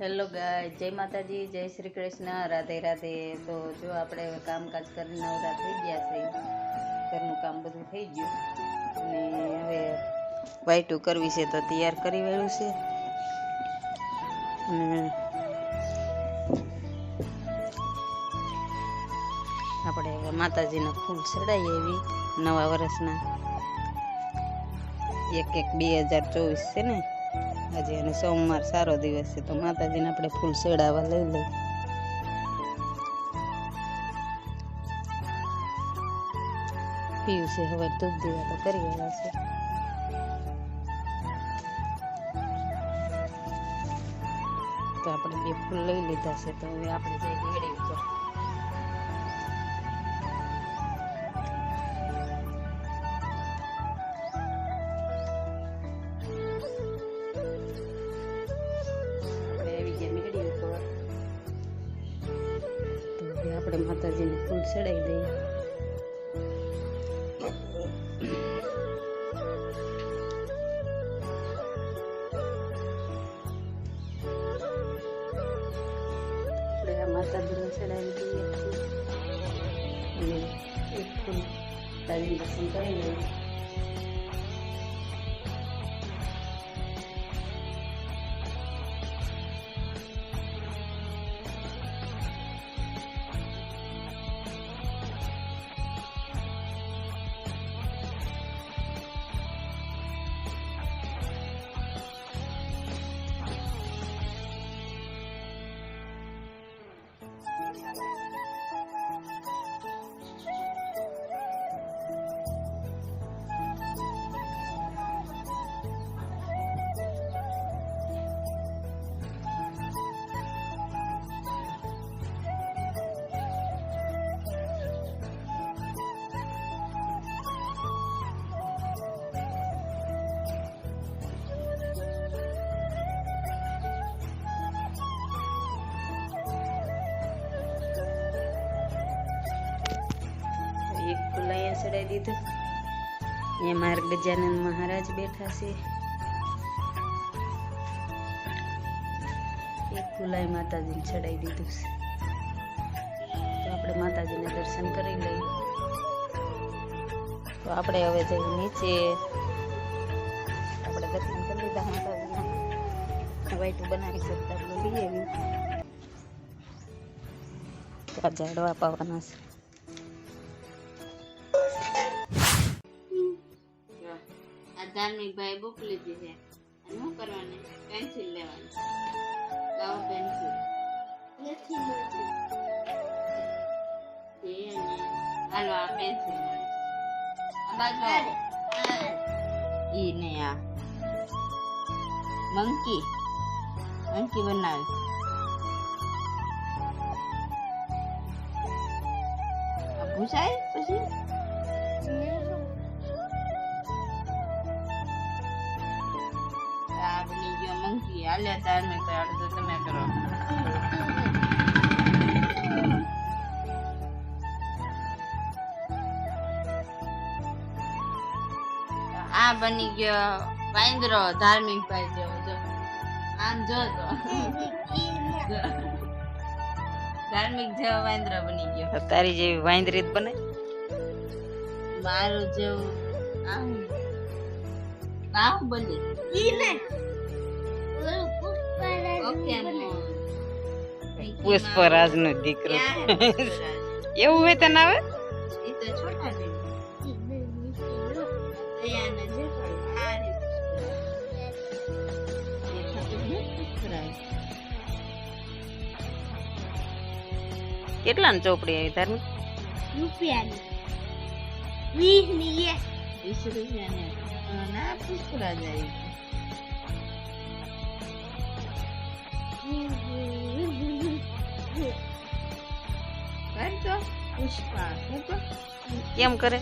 Hello ગાય જય માતાજી, જય શ્રી કૃષ્ણ, રાધે રાધે. તો જો આપણે કામકાજ કરીને નવરા થઈ ગયા છે. ઘરનું કામ બધું થઈ ગયું. અને હવે વાઈટું કરવી છે તો તૈયાર કરી વાળ્યું છે. અને આપણે હવે માતાજીના ફૂલ ચડાવીએ એવી નવા વર્ષના. એક એક બે હજાર ચોવીસ છે ને? આજે અને સોમવાર સારો દિવસ છે, તો માતાજીને આપણે ફૂલ ચડાવવા લઈ લઈ પીવું છે હવે ધૂપ દીવા તો કરી રહ્યા છે. તો આપણે બે ફૂલ લઈ લીધા છે, તો હવે આપણે જઈ ઘડી ઉપર. માતાજીને ચડાવી દઈએ અને એક ચડાવી દીધું. એ માર્ગ ગજાનંદ મહારાજ બેઠા છે. એક કુલાઈ માતાજીને ચડાવી દીધું છે. તો આપણે માતાજીને દર્શન કરી લઈએ. તો આપણે હવે જઈ નીચે. આપણે દર્શન કરી લીધા માતાજીના. વાઈટું બનાવી શકતા લઈ આવ્યું તો ઝાડવા પાવાના છે. ધાર્મિક ભાઈ બુક લીધી છે. અને શું કરવાની? પેન્સિલ લેવાની. લાવો પેન્સિલ નથી અને હાલો આ પેન્સિલ બાજુ ઈ ને આ. મંકી. મંકી બનાવી. ભૂસાય પછી? બની ગયો મંકી હાલે ધાર્મિક ભાઈ અડધું તમે કરો આ બની ગયો વાંદરો ધાર્મિક ભાઈ જેવો જો આમ જો તો ધાર્મિક જેવો વાંદરો બની ગયો તારી જેવી વાંદરી જ બને મારું જેવું આમ બાહુબલી ઓકે પુષ્પરાજ નો દીકરો એવું હોય તને આવે કેટલા ની ચોપડી આવી તારી વીસ રૂપિયા ના પુષ્પરાજ આવી કેમ કરે?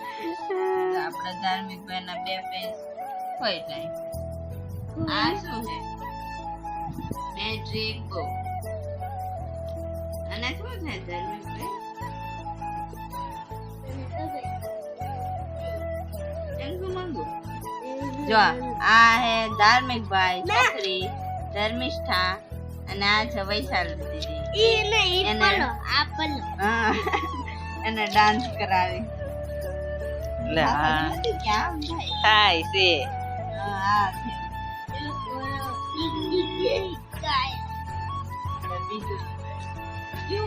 આપણા ધાર્મિક બે પેજ હોય જાય આ શું છે? મેટ્રિક બુક અને શું છે ધાર્મિક ભાઈ જો આ હે ધાર્મિક ભાઈ ધર્મિષ્ઠા અને આ છે વૈશાલ દીદી. એને હા. એને ડાન્સ કરાવી. લે હા. ક્યાં થાય? છે.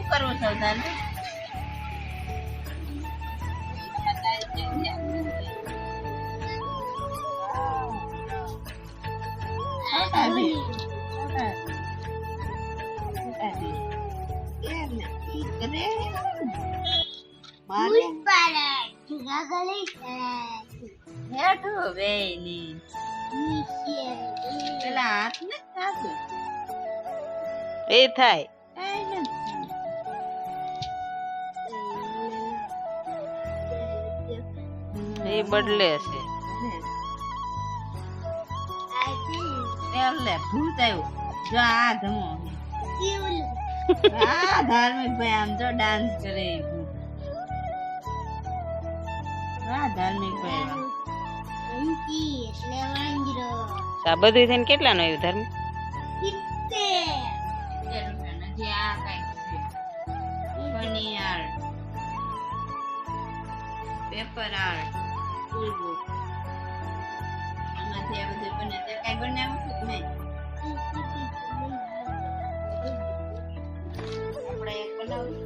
કરવું છે તને કેવું તારે હેઠું બેયની પેલા હાથ ને થાતું એ થાય. એ બદલે છે. એટલે ભૂત થયું. જો આ ધમો. આ ધાર્મિક ભાઈ આમ જો ડાન્સ કરે. એ ભૂત. આ ધાર્મિક ભાઈ આ બધું થઈને કેટલા નો આવ્યું ધર્મ? પેપર આર્ટ ફૂલ બુક આમાંથી આ બધું બને તે કાંઈ બનાવ્યું નહીં? આપણે એક બનાવું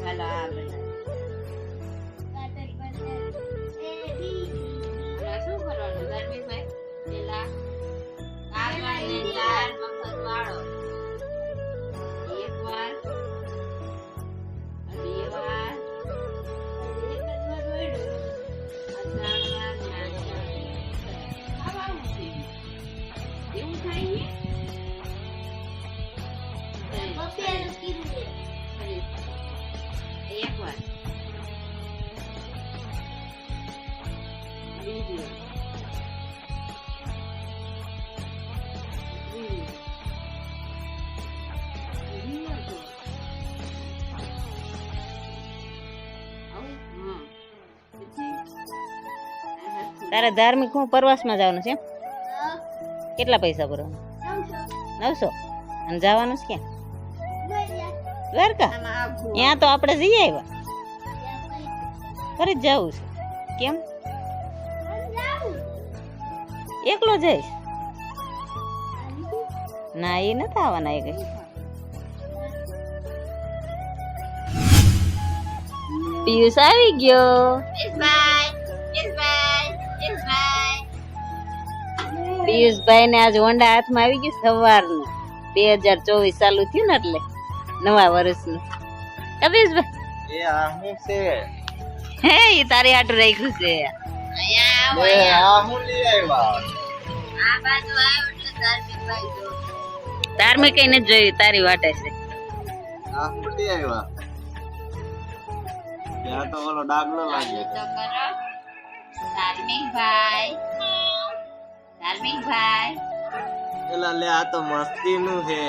ચાલો આ બનાવ. તો. હરખું. તારે ધાર્મિક હું પ્રવાસમાં જવાનું છે? કેટલા પૈસા ભરવાના નવસો. અને જવાનું છે ક્યાં? દ્વારકા? ત્યાં તો આપણે જઈ આવ્યા. ફરી જવું છે. કેમ? એકલો જઈશ? ના એ નથી આવવાના એ કઈ. પિયુષ આવી ગયો. પિયુષભાઈ ને આજ હોન્ડા હાથમાં આવી ગયું સવારનું. બે હજાર ચોવીસ ચાલુ થયું ને એટલે નવા વર્ષનું. આ હું છે? હે એ તારી આટું રાખ્યું છે. ધાર્મિક કઈ નથી જોયું તારી વાટે છે. આ હું આવ્યા ત્યાં તો ઓલો ડાગલો લાગે. ધાર્મિક ભાઈ. ધાર્મિક ભાઈ. પેલા લે આ તો મસ્તી નું છે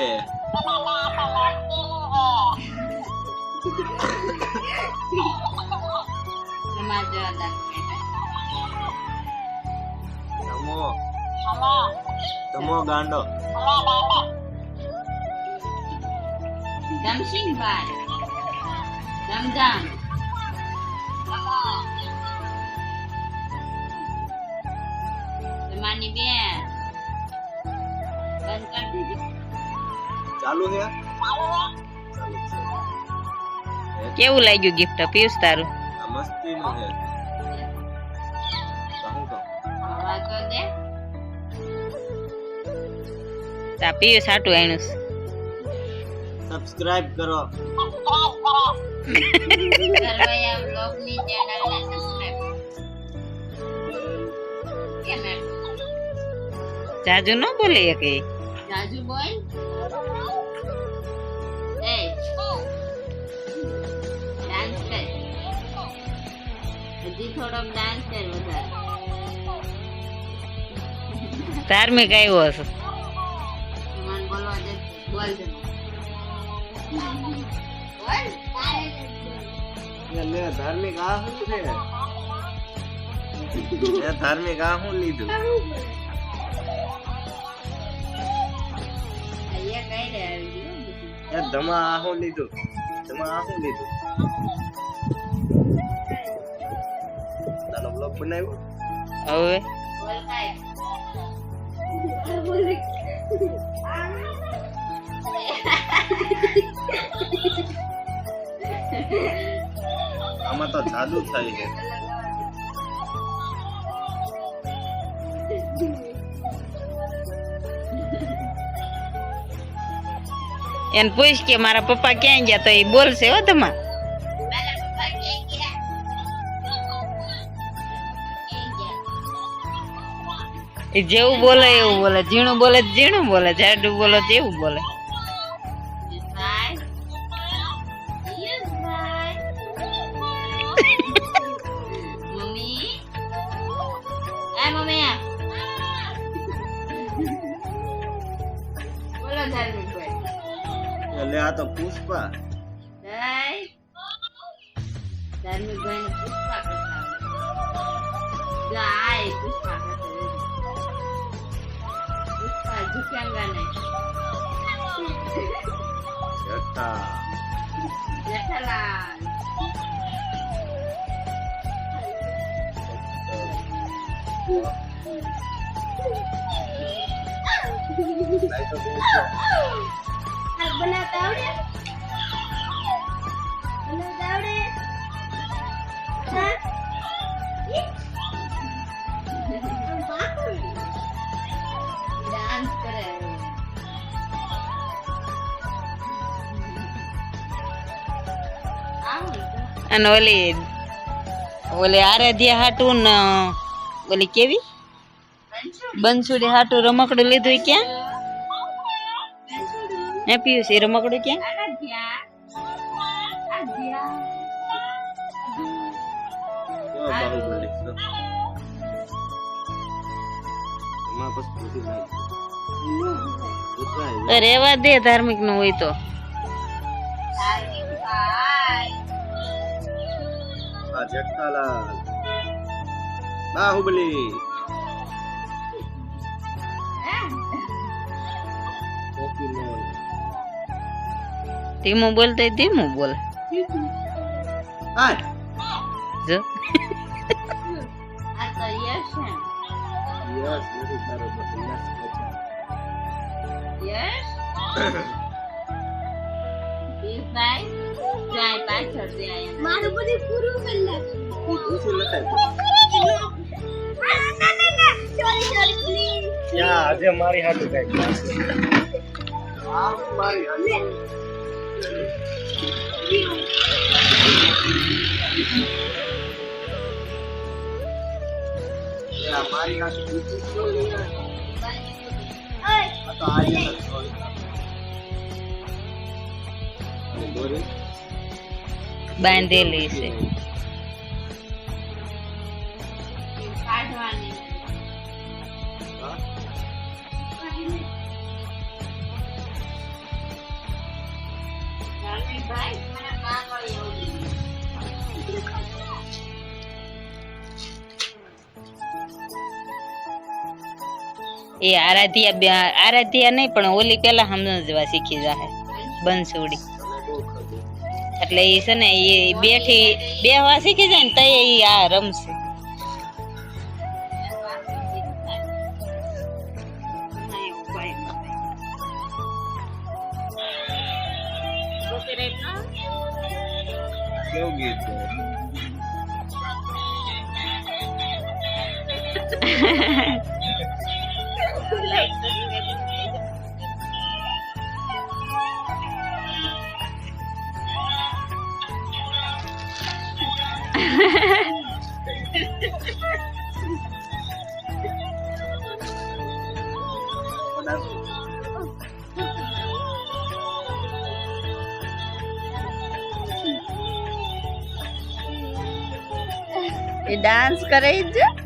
એમાં જો ધાર્મિક તમો તમો ગાંડો જમશીનભાઈ જમજામ તમારી બેન બંધ કરી દીધી ચાલુ છે ચાલુ છે કેવું લાગ્યું ગિફ્ટ પિયુષ તારું આ મસ્તી નું છે તા હાટું આણ્યું છે સબસ્ક્રાઇબ કરો? જાજુ ન બોલે કે? જાજુ બોલ. એ. ડાન્સ કર હજી થોડોક ડાન્સ કર વધારે. ધાર્મિક આવ્યો છે ધાર્મિક આ શું છે? એ ધાર્મિક આ શું લીધું? એ ધમા આ શું લીધું? ધમા આ શું લીધું? તારો બ્લોગ બનાવ્યો. હવે? આમાં તો જાદુ થાય છે. એને પૂછ કે મારા પપ્પા ક્યાં ગયા તો એ બોલશે હો તમા જેવું બોલે એવું બોલે, ઝીણું બોલે ઝીણું બોલે, જાડું બોલે જેવું બોલે. ધાર્મિક ભાઈને પુષ્પા કરતા નહીં. બનાવતા આવડે બનાવતા આવડે અને ઓલી ઓલી આરાધ્યા હાટું ને, ઓલી કેવી? બંસુડી હાટું રમકડું લીધું ક્યાં? હે પિયુષ એ રમકડું ક્યાં? રેવા દે ધાર્મિકનું હોય તો. આ જેઠાલાલ. બાહુબલી. ધીમું બોલતો ધીમું બોલ. હાય. જો. યસ, નથી તારો પછી યસ પછી. મારું બધું પૂરું કરી ઈ પૂછી લખાય. ત્યાં આજે મારી હાથું કંઈક આ મારી હાલી. એ આ મારી હાલી પૂછી શું લઈને આવ્યો? આ બાંધેલી છે એ આરાધ્યા આરાધ્યા નહીં પણ ઓલી પેલા સમજવા શીખી જાહે બંસુડી. એટલે એ છે ને એ બેઠી બેહવા શીખી જાય ને તઈ ઈ આ રમશે કેવું ગીત છે? એ ડાન્સ કરે છે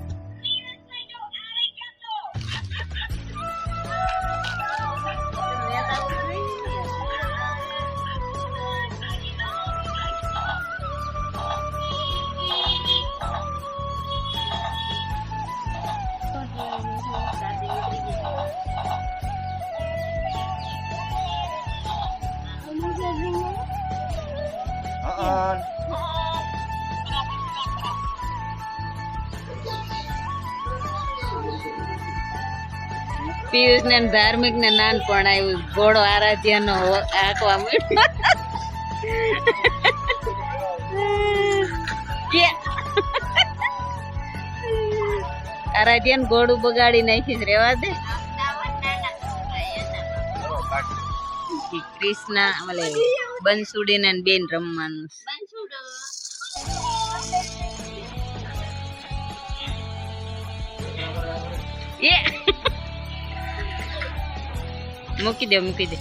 પિયુષ ને ધાર્મિક ને નાનપણ આવ્યું ઘોડો આરાધ્યનો આંકવા મળ્યો. કે આરાધ્ય ઘોડું બગાડી નાખીશ રેવા દે. કૃષ્ણ, ઓલે બંસુડી ને બેન રમવાનું એ મૂકી દે મૂકી દે.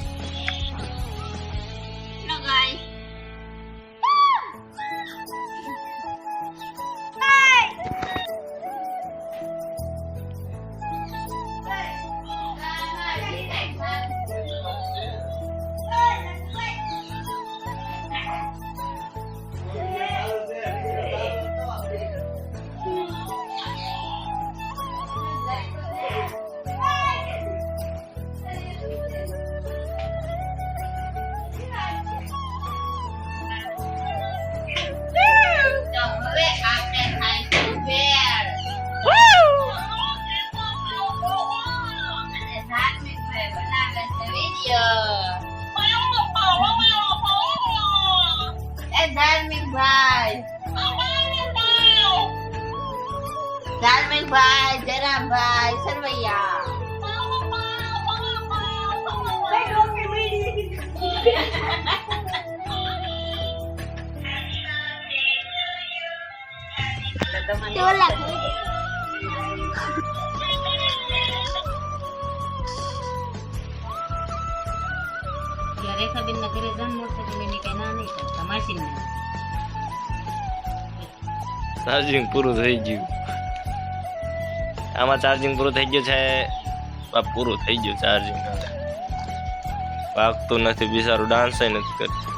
ધાર્મિક ભાઈ જરામભાઈ સરવૈયા. રેખાબેન ના ઘરે જન્મ તો એની કઈ ના નહીં કરતા માસી ને પૂરું થઈ ગયું. આમાં ચાર્જિંગ પૂરું થઈ ગયું છે. પૂરું થઈ ગયું ચાર્જિંગ વાગતું નથી, બિચારું ડાન્સ નથી કરતું.